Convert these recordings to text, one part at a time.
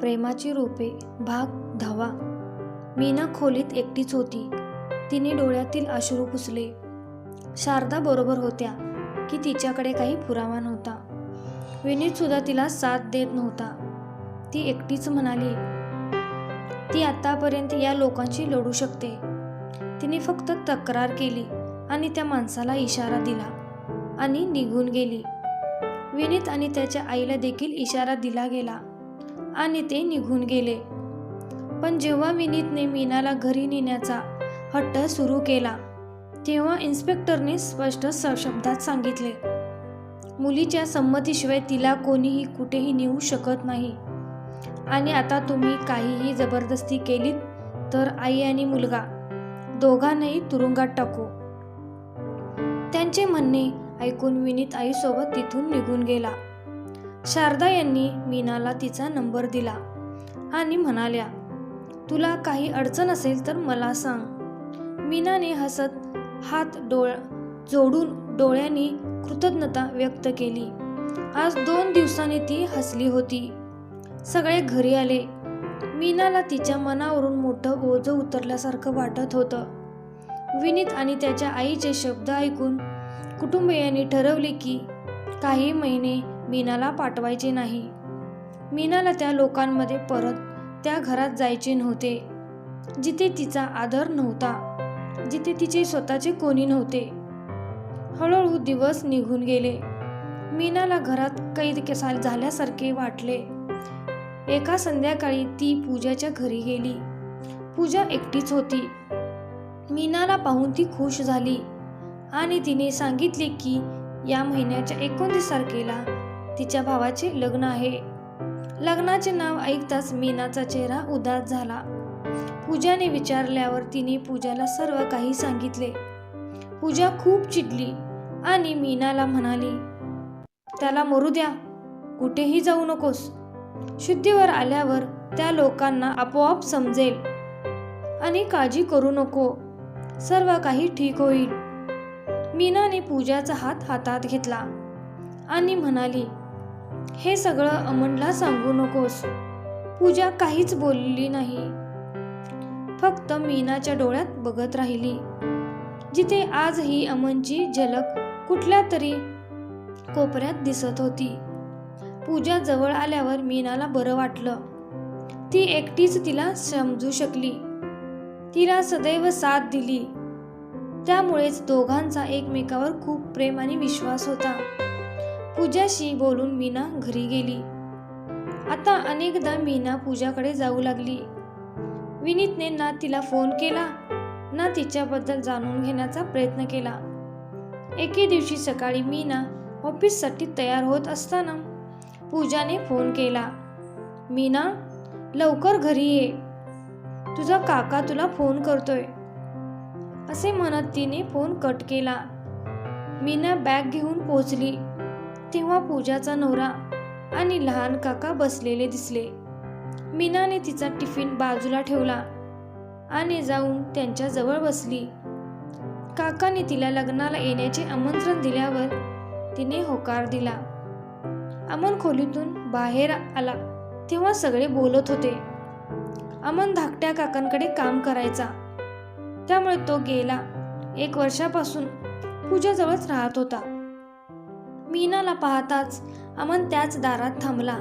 प्रेमाची रूपे भाग धावा. मीना खोलीत एकटीच होती. तिने डोळ्यातील अश्रू पुसले. शारदा बरोबर होत्या की तिच्याकडे काही पुरावा नव्हता. विनीत सुद्धा तिला साथ देत नव्हता. ती एकटीच म्हणाली ती आतापर्यंत या लोकांशी लढू शकते. तिने फक्त तक्रार केली आणि त्या माणसाला इशारा दिला आणि निघून गेली. विनीत आणि त्याच्या आईला देखील इशारा दिला गेला. आणि ते निघून गेले. पण जेव्हा विनीतने मीनाला घरी नेण्याचा हट्ट सुरू केला तेव्हा इन्स्पेक्टरने स्पष्ट स- शब्दात सांगितले मुलीच्या संमतीशिवाय तिला कोणीही कुठेही नेऊ शकत नाही. आणि आता तुम्ही काहीही जबरदस्ती केलीत तर आई आणि मुलगा दोघांनाही तुरुंगात टाकू. त्यांचे म्हणणे ऐकून विनीत आईसोबत तिथून निघून गेला. शारदा यांनी मीनाला तिचा नंबर दिला आणि म्हणाल्या तुला काही अडचण असेल तर मला सांग. मीनाने हसत हात डोळ जोडून डोळ्यांनी कृतज्ञता व्यक्त केली. आज दोन दिवसांनी ती हसली होती. सगळे घरी आले. मीनाला तिच्या मनावरून मोठं ओझं उतरल्यासारखं वाटत होतं. विनीत आणि त्याच्या आईचे शब्द ऐकून कुटुंबियांनी ठरवले की काही महिने मीनाला पाठवायचे नाही. मीनाला त्या लोकांमध्ये परत त्या घरात जायचे नव्हते. जिथे तिचा आदर नव्हता जिथे तिचे स्वतःचे कोणी नव्हते. हळूहळू दिवस निघून गेले. मीनाला घरात कैद कसा झाल्यासारखे वाटले. एका संध्याकाळी ती पूजाच्या घरी गेली. पूजा एकटीच होती. मीनाला पाहून ती खुश झाली आणि तिने सांगितले की या महिन्याच्या एकोणतीस तारखेला तिच्या भावाचे लग्न आहे. लग्नाचे नाव ऐकताच मीनाचा चेहरा उदास झाला. पूजाने विचारल्यावर तिने पूजाला सर्व काही सांगितले. पूजा खूप चिडली आणि मीनाला म्हणाली त्याला मरू द्या. कुठेही जाऊ नकोस. शुद्धीवर आल्यावर त्या लोकांना आपोआप समजेल आणि काळजी करू नको. सर्व काही ठीक होईल. मीनाने पूजाचा हात हातात घेतला आणि म्हणाली हे सगळं अमनला सांगू नकोस. पूजा काहीच बोलली नाही. फक्त मीनाच्या डोळ्यात बघत राहिली. जिथे आजही अमनची झलक कुठल्या तरी कोपऱ्यात दिसत होती. पूजा जवळ आल्यावर मीनाला बरं वाटलं. ती एकटीच तिला समजू शकली. तिला सदैव साथ दिली. त्यामुळेच दोघांचा एकमेकावर खूप प्रेम आणि विश्वास होता. पूजाशी बोलून मीना घरी गेली. आता अनेकदा मीना पूजाकडे जाऊ लागली. विनीतने ना तिला फोन केला ना तिच्याबद्दल जाणून घेण्याचा प्रयत्न केला. एके दिवशी सकाळी मीना ऑफिससाठी तयार होत असताना पूजाने फोन केला. मीना लवकर घरी ये. तुझा काका तुला फोन करतोय. असे म्हणत तिने फोन कट केला. मीना बॅग घेऊन पोचली तेव्हा पूजाचा नवरा आणि लहान काका बसलेले दिसले. मीनाने तिचा टिफिन बाजूला ठेवला आणि जाऊन त्यांच्या जवळ बसली. काकाने तिला लग्नाला येण्याचे आमंत्रण दिल्यावर तिने होकार दिला. अमन खोलीतून बाहेर आला तेव्हा सगळे बोलत होते. अमन धाकट्या काकांकडे काम करायचा. त्यामुळे तो गेला. एक वर्षापासून पूजाजवळच राहत होता. मीनाला पाहताच अमन त्याच दारात थांबला.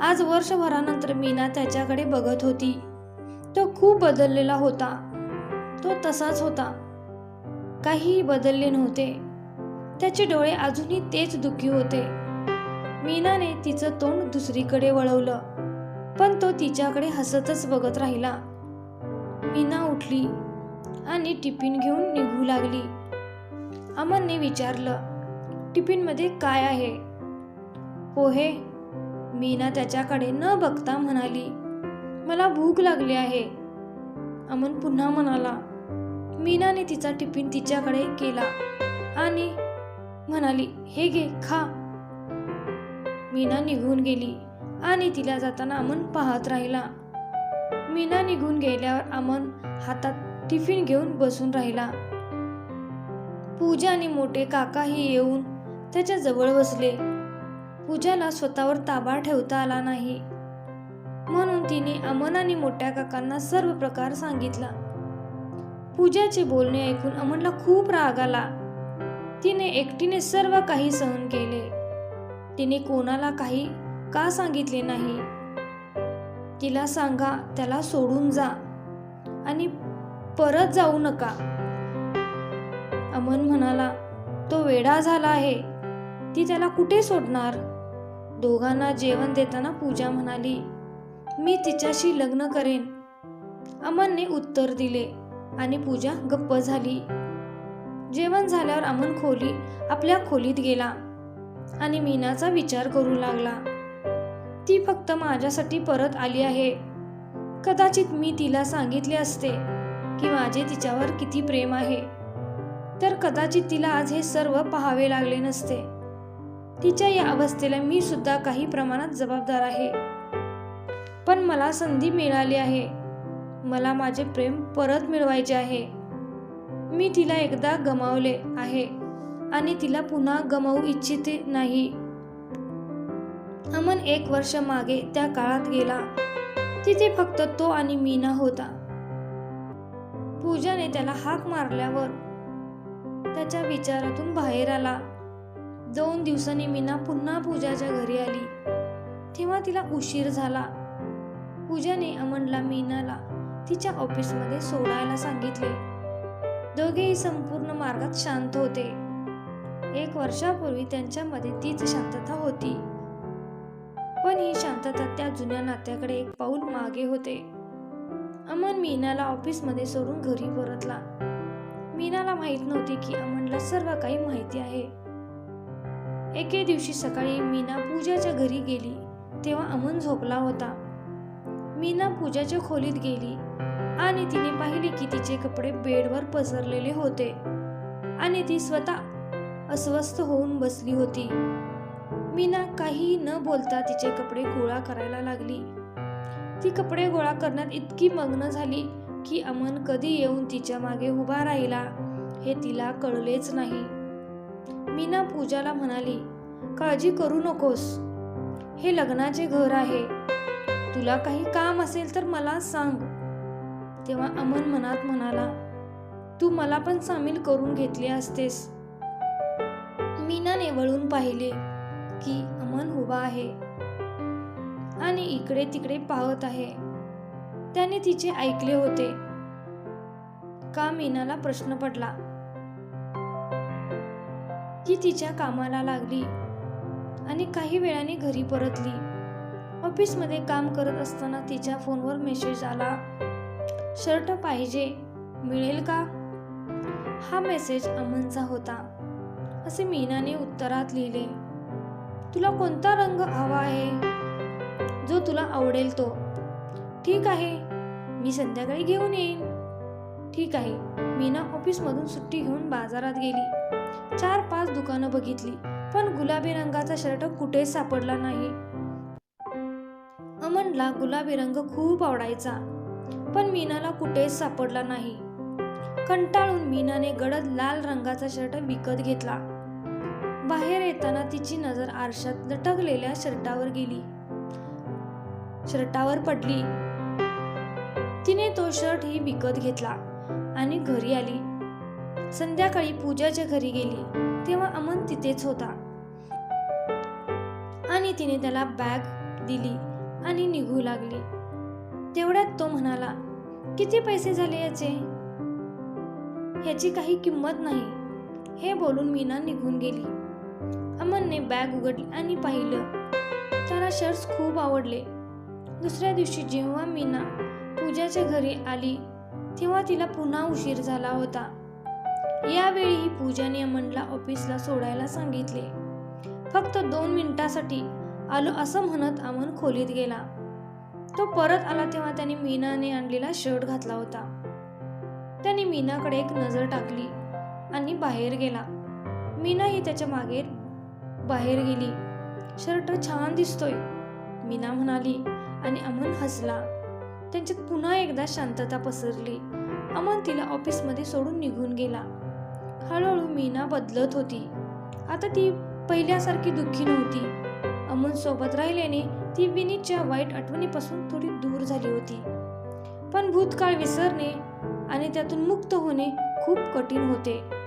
आज वर्षभरानंतर मीना त्याच्याकडे बघत होती. तो खूप बदललेला होता. तो तसाच होता. काहीही बदलले नव्हते. त्याचे डोळे अजूनही तेच दुःखी होते. मीनाने तिचं तोंड दुसरीकडे वळवलं पण तो तिच्याकडे हसतच बघत राहिला. मीना उठली आणि टिफिन घेऊन निघू लागली. अमनने विचारलं टिफिनमध्ये काय आहे? पोहे? मीना त्याच्याकडे न बघता म्हणाली मला भूक लागली आहे. अमन पुन्हा म्हणाला मीनाने तिचा टिफिन तिच्याकडे केला आणि म्हणाली हे घे खा. मीना निघून गेली आणि तिला जाताना अमन पाहत राहिला. मीना निघून गेल्यावर अमन हातात टिफिन घेऊन बसून राहिला. पूजा आणि मोठे काकाही येऊन त्याच्याजवळ बसले. पूजाला स्वतःवर ताबा ठेवता आला नाही. म्हणून तिने अमन आणि मोठ्या काकांना सर्व प्रकार सांगितला. पूजाचे बोलणे ऐकून अमनला खूप राग आला. तिने एकटीने सर्व काही सहन केले. तिने कोणाला काही का सांगितले नाही? तिला सांगा त्याला सोडून जा आणि परत जाऊ नका. अमन म्हणाला तो वेडा झाला आहे. ती त्याला कुठे सोडणार? दोघांना जेवण देताना पूजा म्हणाली मी तिच्याशी लग्न करेन. अमनने उत्तर दिले आणि पूजा गप्प झाली. जेवण झाल्यावर अमन खोली आपल्या खोलीत गेला आणि मीनाचा विचार करू लागला. ती फक्त माझ्यासाठी परत आली आहे. कदाचित मी तिला सांगितले असते की माझे तिच्यावर किती प्रेम आहे. तर कदाचित तिला आज हे सर्व पाहावे लागले नसते. तिच्या या अवस्थेला मी सुद्धा काही प्रमाणात जबाबदार आहे. पण मला संधी मिळाली आहे. मला माझे प्रेम परत मिळवायचे आहे. मी तिला एकदा गमावले आहे आणि तिला पुन्हा गमावू इच्छिते नाही. अमन एक वर्ष मागे त्या काळात गेला. तिथे फक्त तो आणि मीना होता. पूजाने त्याला हाक मारल्यावर त्याच्या विचारातून बाहेर आला. दोन दिवसांनी मीना पुन्हा पूजाच्या घरी आली. तेव्हा तिला उशीर झाला. पूजाने अमनला मीनाला तिच्या ऑफिसमध्ये सोडायला सांगितले. दोघेही संपूर्ण मार्गात शांत होते. एक वर्षापूर्वी त्यांच्यामध्ये तीच शांतता होती. पण ही शांतता त्या जुन्या नात्याकडे एक पाऊल मागे होते. अमन मीनाला ऑफिसमध्ये सोडून घरी परतला. मीनाला माहीत नव्हती की अमनला सर्व काही माहिती आहे. एके दिवशी सकाळी मीना पूजाच्या घरी गेली तेव्हा अमन झोपला होता. मीना पूजाच्या खोलीत गेली आणि तिने पाहिले की तिचे कपडे बेडवर पसरलेले होते आणि ती स्वतः अस्वस्थ होऊन बसली होती. मीना काही न बोलता तिचे कपडे गोळा करायला लागली. ती कपडे गोळा करण्यात इतकी मग्न झाली की अमन कधी येऊन तिच्यामागे उभा राहिला हे तिला कळलेच नाही. मीना पूजाला म्हणाली काळजी करू नकोस. हे लग्नाचे घर आहे. तुला काही काम असेल तर मला सांग. तेव्हा अमन मनात म्हणाला तू मला पण सामील करून घेतले असतेस. मीनाने वळून पाहिले की अमन उभा आहे आणि इकडे तिकडे पाहत आहे. त्याने तिचे ऐकले होते. का मीनाला प्रश्न पडला? ती तिच्या कामाला लागली आणि काही वेळाने घरी परतली. ऑफिसमध्ये काम करत असताना तिच्या फोनवर मेसेज आला शर्ट पाहिजे मिळेल का? हा मेसेज अमनचा होता असे मीनाने उत्तरात लिहिले. तुला कोणता रंग हवा आहे? जो तुला आवडेल तो. ठीक आहे मी संध्याकाळी घेऊन येईन. ठीक आहे. मीना ऑफिसमधून सुट्टी घेऊन बाजारात गेली. चार पाच दुकानं बघितली पण गुलाबी रंगाचा शर्ट कुठेच सापडला नाही. अमनला गुलाबी रंग खूप आवडायचा पण मीनाला कुठेच सापडला नाही. कंटाळून मीनाने गडद लाल रंगाचा शर्ट विकत घेतला. बाहेर येताना तिची नजर आरशात लटकलेल्या शर्टावर गेली. शर्टावर पडली. तिने तो शर्ट ही विकत घेतला आणि घरी आली. संध्याकाळी पूजाच्या घरी गेली तेव्हा अमन तिथेच होता. आणि तिने त्याला बॅग दिली आणि निघू लागली. तेवढ्यात तो म्हणाला किती पैसे झाले याचे? याची काही किंमत नाही. हे बोलून मीना निघून गेली. अमनने बॅग उघडली आणि पाहिलं त्याला शर्ट्स खूप आवडले. दुसऱ्या दिवशी जेव्हा मीना पूजाच्या घरी आली तेव्हा तिला पुन्हा उशीर झाला होता. यावेळी पूजाने अमनला ऑफिसला सोडायला सांगितले. फक्त दोन मिनिटासाठी आलो असं म्हणत अमन खोलीत गेला. तो परत आला तेव्हा त्याने मीनाने आणलेला शर्ट घातला होता. त्याने मीनाकडे एक नजर टाकली आणि बाहेर गेला. मीनाही त्याच्यामागे बाहेर गेली. शर्ट छान दिसतोय मीना म्हणाली आणि अमन हसला. त्यांच्यात पुन्हा एकदा शांतता पसरली. अमन तिला ऑफिसमध्ये सोडून निघून गेला. हळूहळू मीना बदलत होती. आता ती पहिल्यासारखी दुःखी नव्हती. अमन सोबत राहिल्याने ती विनीतच्या वाईट आठवणीपासून थोडी दूर झाली होती. पण भूतकाळ विसरणे आणि त्यातून मुक्त होणे खूप कठीण होते.